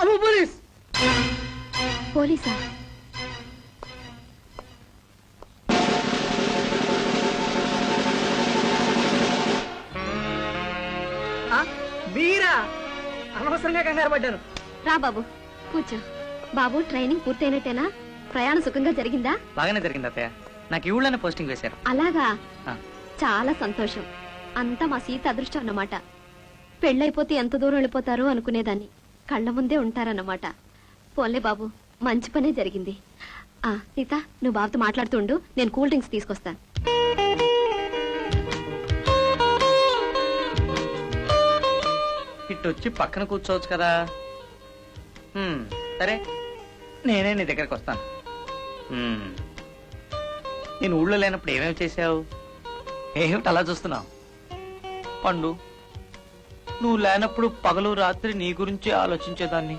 అమ్మ పోలీస్! పోలీసా? ఆ, మీరా? అనవసరంగా కంగారు పడ్డాను. రా బాబు కూర్చో. బాబు ట్రైనింగ్ పూర్తయినట్టేనా? ప్రయాణం సుఖంగా జరిగిందా? బాగానే జరిగింది అత్తయ్య. నాకు ఈ ఊళ్ళోనే పోస్టింగ్ వేశారు. అలాగా? ఆ. చాలా సంతోషం. అంతా మా సీత అదృష్టం అన్నమాట. పెళ్ళైపోతే ఎంత దూరం వెళ్ళిపోతారో అనుకునేదాన్ని. కళ్ళ ముందే ఉంటారన్నమాట. పోన్లే బాబు మంచి పనే జరిగింది. ఆ సీత నువ్వు బాబుతో మాట్లాడుతుండు నేను కూల్ డ్రింక్స్ తీసుకొస్తాను. ఇట్టొచ్చి పక్కన కూర్చోవచ్చు కదా. హ్మ్, సరే. నేనే నీ దగ్గరకు వస్తాను. హ్మ్. నేను ఊళ్ళో లేనప్పుడు ఏమేమి చేసావు ఏమిటి అలా చూస్తున్నావు? పండు. నువ్వు లేనప్పుడు పగలు రాత్రి నీ గురించి ఆలోచించేదాన్ని.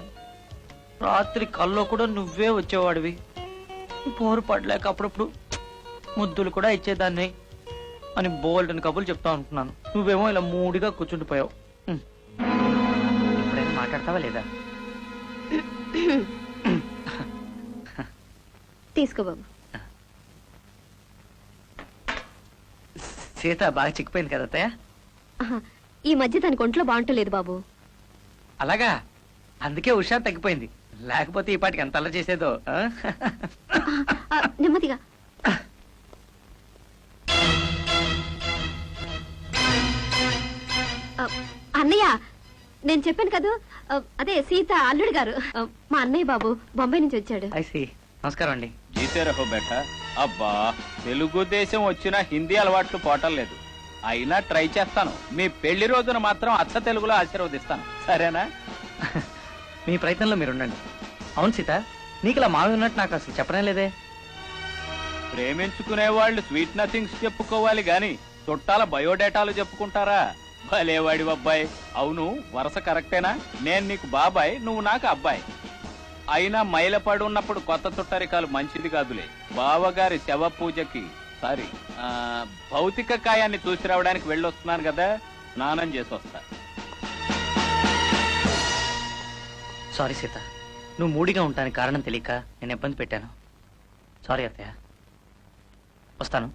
రాత్రి కల్లో కూడా నువ్వే వచ్చేవాడివి. పోరు పడలేక అప్పుడప్పుడు ముద్దులు కూడా ఇచ్చేదాన్ని అని బోల్డ్ అని కబుర్లు చెప్తా ఉంటున్నాను. నువ్వేమో ఇలా మూడిగా కూర్చుండిపోయావు. ఇప్పుడైనా మాట్లాడతావా లేదా? తీసుకో బాబు. సీత బాగా చిక్కిపోయింది కదా అత్తయ్య? ఈ మధ్య దానికి ఒంట్లో బాగుంటలేదు బాబు. అలాగా? అందుకే హుషారు తగ్గిపోయింది. లేకపోతే ఈ పాటికి ఎంత అల్ల చేసేదో నెమ్మదిగా. అన్నయ్య నేను చెప్పాను కదా? అదే సీత అల్లుడు గారు. మా అన్నయ్య బాబు బొంబాయి నుంచి వచ్చాడు. నమస్కారం అండి. జీతే రహో బేట? అబ్బా తెలుగుదేశం వచ్చినా హిందీ అలవాట్లు పోవటం లేదు. అయినా ట్రై చేస్తాను. మీ పెళ్ళి రోజున మాత్రం అచ్చ తెలుగులో ఆశీర్వదిస్తాను. సరేనా? మీ ప్రయత్నంలో మీరు ఉండండి అవును సీత నీకు ఇలా మావి ఉన్నట్టు నాకు అసలు చెప్పడం లేదే. ప్రేమించుకునే వాళ్ళు స్వీట్ నథింగ్స్ చెప్పుకోవాలి గాని చుట్టాల బయోడేటాలు చెప్పుకుంటారా? భలేవాడి అబ్బాయి. అవును వరుస కరెక్టేనా? నేను నీకు బాబాయ్ నువ్వు నాకు అబ్బాయి. అయినా మైలపడి ఉన్నప్పుడు కొత్త చుట్టరికాలు మంచిది కాదులే. బావగారి శవ పూజకి సారీ. ఆ, భౌతిక కాయాన్ని చూసి రావడానికి వెళ్ళొస్తున్నాను కదా స్నానం చేసి వస్తా. సారీ సీత నువ్వు మూడిగా ఉంటానికి కారణం తెలియక నేను ఇబ్బంది పెట్టాను. సారీ అత్తయ్య. వస్తాను.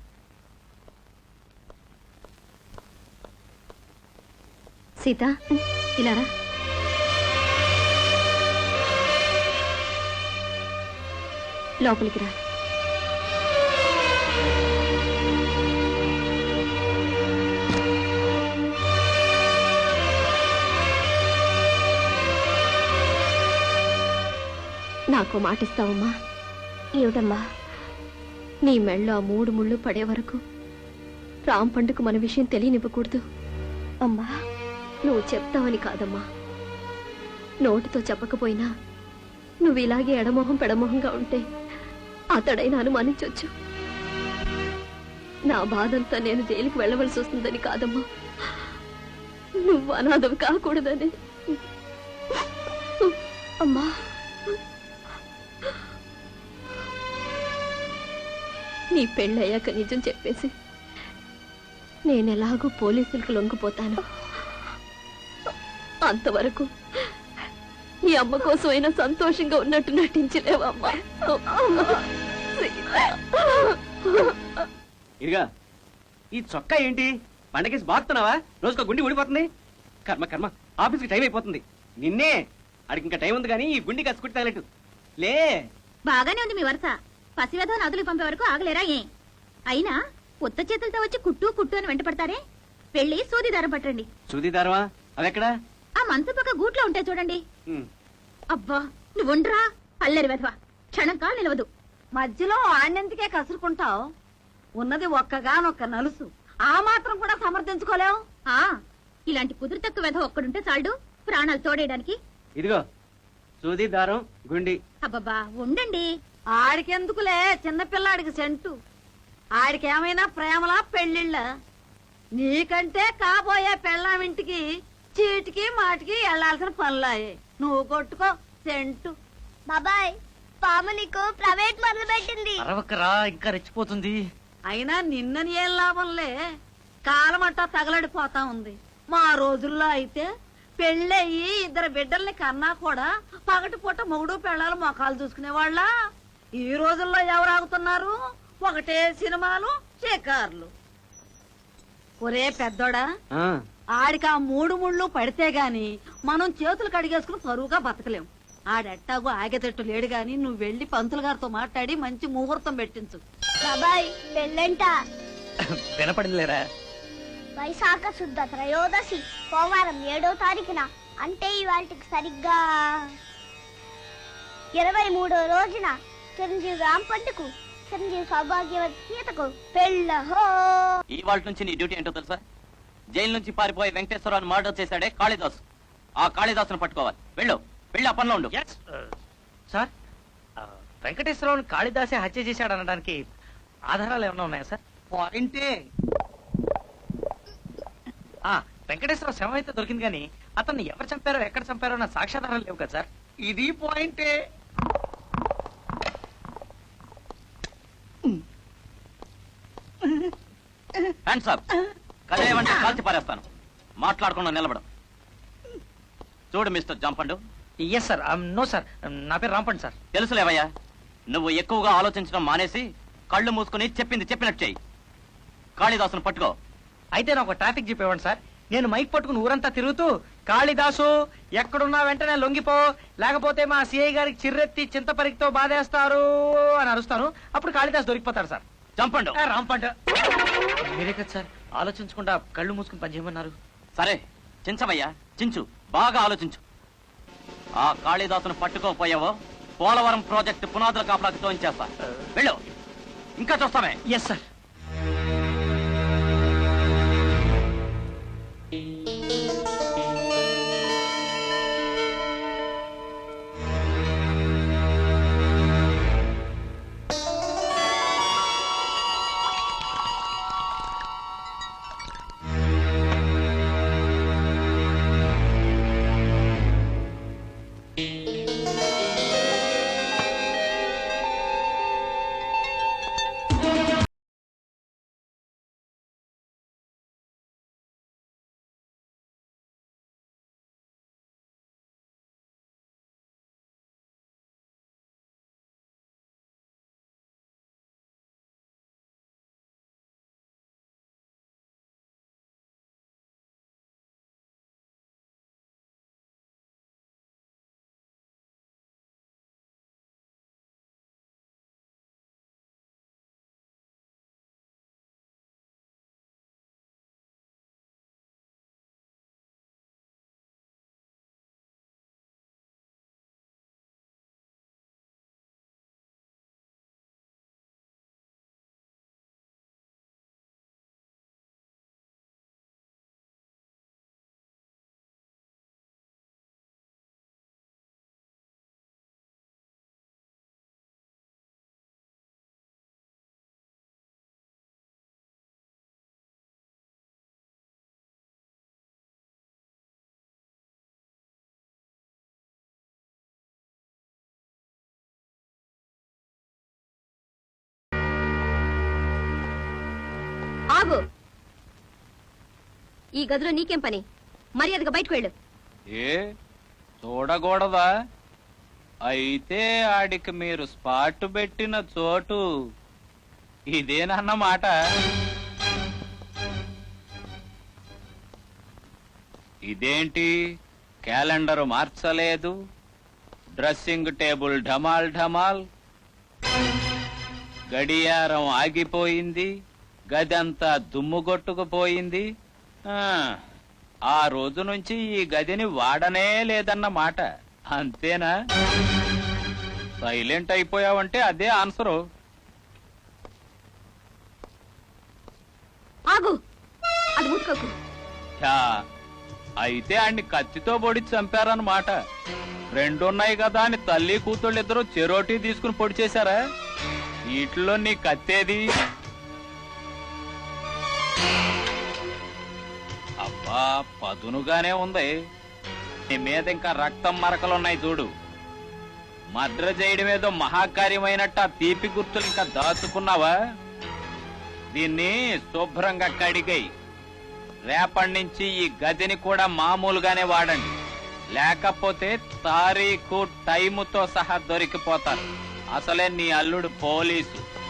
సీత ఇలా రా లోపలికి రా. నాకు మాటిస్తావమ్మా. ఏమిటమ్మా? నీ మెళ్ళో ఆ మూడు ముళ్ళు పడే వరకు రామ్ పండుగ మన విషయం తెలియనివ్వకూడదు. అమ్మా నువ్వు చెప్తావని కాదమ్మా. నోటితో చెప్పకపోయినా నువ్వు ఇలాగే ఎడమొహం పెడమొహంగా ఉంటే అతడైనా అనుమానించొచ్చు. నా బాధంతా నేను జైలుకి వెళ్ళవలసి వస్తుందని కాదమ్మా. నువ్వు అనాథం కాకూడదని. అమ్మా నీ పెళ్ళయ్యాక నిజం చెప్పేసి నేనెలాగూ పోలీసులకు లొంగిపోతాను. అంతవరకు నీ అమ్మ కోసం అయినా సంతోషంగా ఉన్నట్టు నటించలేవమ్మా. ఇదిగా ఈ చొక్కా ఏంటి? పండగేసి బాగుతున్నావా? రోజుకో గుండి ఊడిపోతుంది. కర్మ కర్మ ఆఫీస్కి టైం అయిపోతుంది. నిన్నే అడిగి ఇంకా టైం ఉంది కానీ ఈ గుండి కసుకుంటే తగలట్టు. లే. బాగానే ఉంది మీ వరుస. పసివేధ నదులు పంపే వరకు ఆగలేరా ఏ? అయినా ఉత్త చేతులతో వచ్చి కుట్టు కుట్టు అని వెంట పడతారే వెళ్ళి సూది దారం పట్టండి. అవెక్కడా ఆ మంచం పక్క గూట్లో ఉంటాయి చూడండి. అబ్బా నువ్వుండ్రా అల్లరి వెధవ. క్షణం కాలు నిలవదు. మధ్యలో ఆణ్యంతికే కసురుకుంటావు. ఉన్నది ఒక్కగానొక్క నలుసు. ఆ మాత్రం కూడా సమర్థించుకోలేవు. ఆ ఇలాంటి కుదురు తక్కువ వెధవ ఒక్కడుంటే చాలు ప్రాణాలు తోడేయడానికి. ఇదిగో సూది దారం గుండి. అబ్బబ్బా ఉండండి. ఆడికెందుకులే చిన్నపిల్లాడికి సెంటు. ఆడికేమైనా ప్రేమలా పెళ్ళిళ్ళ? నీకంటే కాబోయే పెళ్ళామింటికి చీటికి మాటికి వెళ్ళాల్సిన పనులాయే. నువ్వు కొట్టుకో సెంటు. బాబాయ్ పాము నీకు ప్రైవేట్ మొదలు పెట్టింది. అరవకరా ఇంకా రెచ్చిపోతుంది. అయినా నిన్నని ఏం లాభంలే? కాలమంటా తగలడిపోతా ఉంది. మా రోజుల్లో అయితే పెళ్ళయి ఇద్దరు బిడ్డల్ని కన్నా కూడా పగటి పూట మొగుడు పెళ్ళాలు మొఖాలు చూసుకునేవాళ్ళ? ఈ రోజుల్లో ఎవరు ఆగుతున్నారు ఒకటే సినిమాలు షికార్లు. ఒరే పెద్దోడా ఆ, ఆడికి ఆ మూడు ముళ్ళు పడితే గాని మనం చేతులు కడిగేసుకుని పరువుగా బతకలేం. ఆడెట్టాగు ఆగేటట్టు లేడు గాని నువ్వు వెళ్ళి పంతులు గారితో మాట్లాడి మంచి ముహూర్తం పెట్టించు. బాబాయ్ పెళ్ళంట. వినపడిందిలేరా? వైశాఖ శుద్ధ త్రయోదశి సోమవారం ఏడో తారీఖున. అంటే ఇవాళకి సరిగ్గా ఇరవై మూడో రోజున. చిరంజీవి రాంపండుకు చిరంజీవి సౌభాగ్యవతి సీతకు పెళ్ళహో ఇవాళ నుంచి నీ డ్యూటీ ఏంటో తెలుసా? జైలు నుంచి పారిపోయి వెంకటేశ్వరరావు మర్డర్ చేశాడే కాళిదాసు. ఆ కాళిదాసును పట్టుకోవాలి. వెళ్ళు. వెళ్ళి ఆ పనిలో ఉండు. సార్ వెంకటేశ్వరరావుని కాళిదాసే హత్య చేశాడు అనడానికి ఆధారాలు ఏమైనా ఉన్నాయా సార్ పాయింటే ఆ వెంకటేశ్వరరావు శవం అయితే దొరికింది కానీ అతన్ని ఎవరు చంపారో ఎక్కడ చంపారో నా సాక్ష్యాధారాలు లేవు కదా సార్ ఇది పాయింటే. హ్యాండ్స్ అప్ కదేమంటే కాల్చి పారేస్తాను. మాట్లాడకుండా నిలబడం. చూడు mister Jampandu. Yes sir no sir నా పేరు రాంపండి సార్ తెలుసులేవయ్యా నువ్వు ఎక్కువగా ఆలోచించడం మానేసి కళ్ళు మూసుకుని చెప్పింది చెప్పినట్టు చెయ్యి కాళిదాసును పట్టుకో. అయితే నాకు ట్రాఫిక్ జీప్ ఇవ్వండి సార్ నేను మైక్ పట్టుకుని ఊరంతా తిరుగుతూ కాళిదాసు ఎక్కడున్నా వెంటనే లొంగిపో లేకపోతే మా సిఐ గారికి చిర్రెత్తి చింతపరికితో బాధేస్తారు అని అరుస్తాను. అప్పుడు కాళిదాస్ దొరికిపోతాడు సార్ చంపండు. రాంపండు. మీరే కదా సార్? ఆలోచించకుండా కళ్ళు మూసుకుని పనిచేయమన్నారు సరే చించవయ్యా. చించు బాగా ఆలోచించు. ఆ కాళిదాసును పట్టుకోపోయావో పోలవరం ప్రాజెక్టు పునాదుల కాపలాకి తోయించేస్తా. వెళ్ళు. ఇంకా చూస్తామే. ఎస్ సార్ ఆగు. ఈ గదిలో నీకేం పని? మర్యాదగా బయటకు వెళ్ళు. ఏ? చూడకూడదా? అయితే ఆడికి మీరు స్పాట్ పెట్టిన చోటు ఇదేనన్నమాట. ఇదేంటి? క్యాలెండర్ మార్చలేదు. డ్రెస్సింగ్ టేబుల్ ఢమాల్ ఢమాల్. గడియారం ఆగిపోయింది. గదంతా దుమ్ము కొట్టుకుపోయింది ఆ, ఆ రోజు నుంచి ఈ గదిని వాడనే లేదన్న మాట అంతేనా? సైలెంట్ అయిపోయావంటే అదే ఆన్సరు. ఆగు. అది ముట్టుకోకు. ఛా, అయితే అన్ని కత్తితో పొడి చంపారన్నమాట. రెండున్నాయి కదా అని తల్లి కూతుళ్ళు ఇద్దరు చెరోటి తీసుకుని పొడి చేశారా? వీటిలో నీ కత్తేది? అబ్బా పదునుగానే ఉంది. నీ మీద ఇంకా రక్తం మరకలున్నాయి చూడు. మద్ర చేయడం ఏదో మహాకార్యమైనట్టు ఆ తీపి గుర్తులు ఇంకా దాచుకున్నావా? దీన్ని శుభ్రంగా కడిగై రేపటి నుంచి ఈ గదిని కూడా మామూలుగానే వాడండి. లేకపోతే తారీఖు టైముతో సహా దొరికిపోతారు. అసలే నీ అల్లుడు పోలీసు.